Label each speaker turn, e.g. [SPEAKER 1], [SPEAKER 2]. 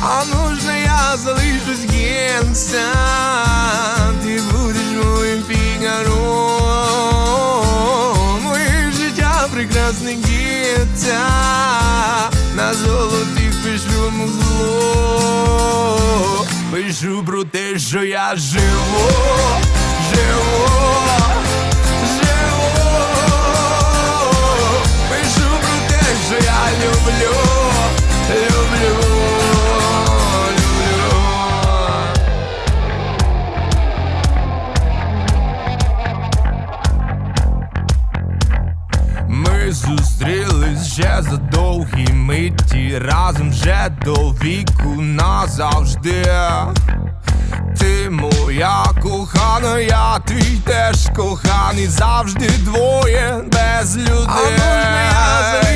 [SPEAKER 1] А нужно я залишусь генця, ти будеш моїм фігаром Моє життя прекрасне гетця, на золотих пишу музло Пишу про те, що я живу, Зустрілись ще за довгі миті, разом вже до віку назавжди. Ти моя кохана, я твій теж коханий, завжди двоє без людей.